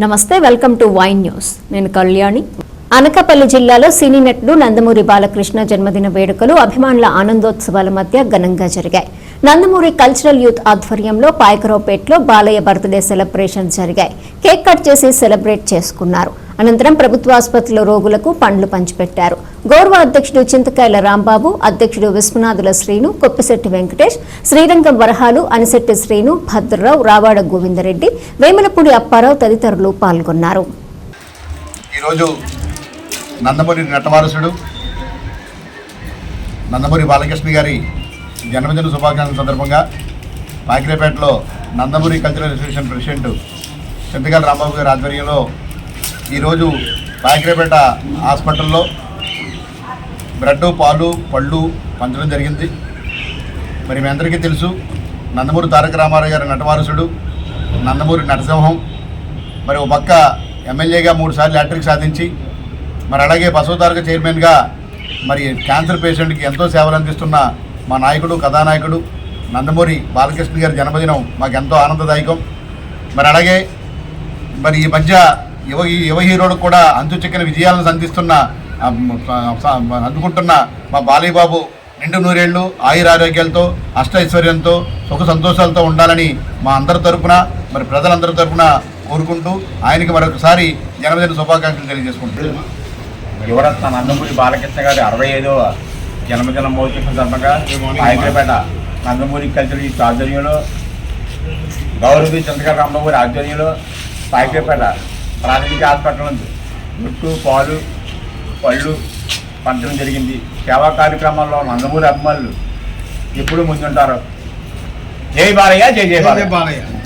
నమస్తే welcome to wine news. నేను కళ్యాణి. అనకాపల్లి జిల్లాలో సినీ నటుడు నందమూరి బాలకృష్ణ జన్మదిన వేడుకలు అభిమానుల ఆనందోత్సవాల మధ్య ఘనంగా జరిగాయి. నందమూరి కల్చరల్ యూత్ ఆధ్వర్యంలో పాయకరావుపేటలో బాలయ్య బర్త్డే సెలబ్రేషన్ జరిగాయి. కేక్ కట్ చేసి సెలబ్రేట్ చేసుకున్నారు. అనంతరం ప్రభుత్వాసుపత్రిలో రోగులకు పండ్లు పంచిపెట్టారు. గౌరవ అధ్యక్షుడు చింతకాయల రాంబాబు అధ్యక్షుడు విశ్వనాథుల శ్రీను కొప్పిశెట్టి వెంకటేష్ శ్రీరంగం వరహాలు అనిశెట్టి శ్రీను భద్రరావు రావాడ గోవిందరెడ్డి వేమలపూడి అప్పారావు తదితరులు పాల్గొన్నారు. ఈరోజు నందమూరి నటవారసుడు నందమూరి బాలకృష్ణ గారి జన్మదిన శుభాకాంక్షల సందర్భంగా పాకిరేపేటలో Nandamuri cultural association president Chintakala Rambabu గారి ఆధ్వర్యంలో ఈరోజు పాకిరేపేట హాస్పిటల్లో బ్రెడ్ పాలు పళ్ళు పంచడం జరిగింది. మరి మీ అందరికీ తెలుసు నందమూరి తారక రామారావు గారి నటవారసుడు నందమూరి నటసింహం. మరి ఒక పక్క ఎమ్మెల్యేగా మూడుసార్లు హ్యాట్రిక్ సాధించి మరి అలాగే బసవతారక చైర్మన్గా మరి క్యాన్సర్ పేషెంట్కి ఎంతో సేవలు అందిస్తున్న మా నాయకుడు కథానాయకుడు నందమూరి బాలకృష్ణ గారి జన్మదినం మాకు ఎంతో ఆనందదాయకం. మరి అలాగే మరి ఈ మధ్య యువ యువ హీరోడు కూడా అంతుచిక్కని విజయాలను సంధిస్తున్న అందుకుంటున్న మా బాలయ్యబాబు రెండు నిండు నూరేళ్ళు ఆయురారోగ్యాలతో అష్టైశ్వర్యంతో సుఖ సంతోషాలతో ఉండాలని మా అందరి తరపున మరి ప్రజలందరి తరపున కోరుకుంటూ ఆయనకి మరొకసారి జన్మదిన శుభాకాంక్షలు తెలియజేసుకుంటున్నాను. యువరత్న నందమూరి బాలకృష్ణ గారి అరవై ఐదవ జన్మదిన మోచిన సందర్భంగా హైదరాబాద్ నందమూరి కల్చర్ ఈ ఆధ్వర్యంలో గౌరవి చంద్రగారు రాంబాబు గారి ఆధ్వర్యంలో పాయకపేట ప్రాథమిక హాస్పిటల్ ఉంది. గుట్టు పాలు పళ్ళు పంచడం జరిగింది. సేవా కార్యక్రమాల్లో నందమూరి అభిమానులు ఎప్పుడు ముందుంటారు? జై బాలయ్య జై జయ బాలయ్య.